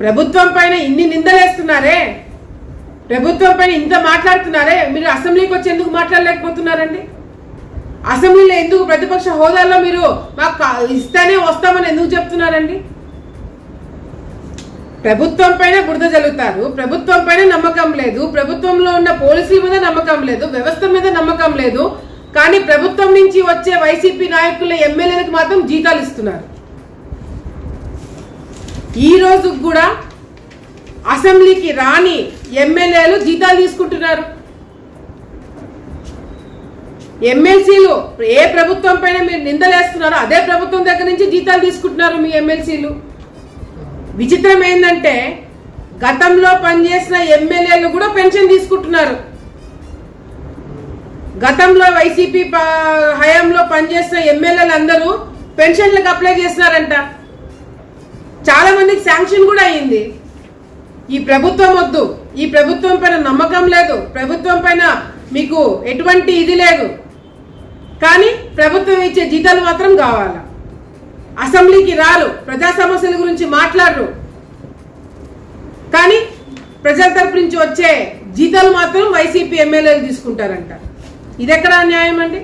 ప్రభుత్వం పైన ఇన్ని నిందలేస్తున్నారే? ప్రభుత్వం పైన ఇంత మాట్లాడుతున్నారే? మీరు అసెంబ్లీకి వచ్చి ఎందుకు మాట్లాడలేకపోతున్నారండి? అసెంబ్లీలో ఎందుకు ప్రతిపక్ష హోదాలో మీరు మాకు ఇస్తేనే వస్తామని ఎందుకు చెప్తున్నారండి? ప్రభుత్వం పైన బురద జల్లుతారు. ప్రభుత్వం పైన నమ్మకం లేదు. ప్రభుత్వంలో ఉన్న పోలీసుల మీద నమ్మకం లేదు. వ్యవస్థ మీద నమ్మకం లేదు. కానీ ప్రభుత్వం నుంచి వచ్చే వైసీపీ నాయకుల ఎమ్మెల్యేలకు మాత్రం జీతాలు ఇస్తున్నారు. ఈ రోజు కూడా అసెంబ్లీకి రాని ఎమ్మెల్యేలు జీతాలు తీసుకుంటున్నారు. ఎమ్మెల్సీలు ఏ ప్రభుత్వం పైన మీరు నిందలేస్తున్నారో అదే ప్రభుత్వం దగ్గర నుంచి జీతాలు తీసుకుంటున్నారు మీ ఎమ్మెల్సీలు. విచిత్రం ఏంటంటే గతంలో పనిచేసిన ఎమ్మెల్యేలు కూడా పెన్షన్ తీసుకుంటున్నారు. గతంలో వైసీపీ ప- హయాంలో పనిచేసిన ఎమ్మెల్యేలు అందరూ పెన్షన్లకు అప్లై చేస్తున్నారంట. చాలా మందికి శాంక్షన్ కూడా అయ్యింది. ఈ ప్రభుత్వం వద్దు. ఈ ప్రభుత్వం పైన నమ్మకం లేదు. ప్రభుత్వం పైన మీకు ఎటువంటి ఇది లేదు. కానీ ప్రభుత్వం ఇచ్చే జీతాలు మాత్రం కావాలా? అసెంబ్లీకి రారు. ప్రజా సమస్యల గురించి మాట్లాడరు. కానీ ప్రజల తరపు నుంచి వచ్చే జీతాలు మాత్రం వైసీపీ ఎమ్మెల్యేలు తీసుకుంటారంట. ఇది ఎక్కడ న్యాయం అండి?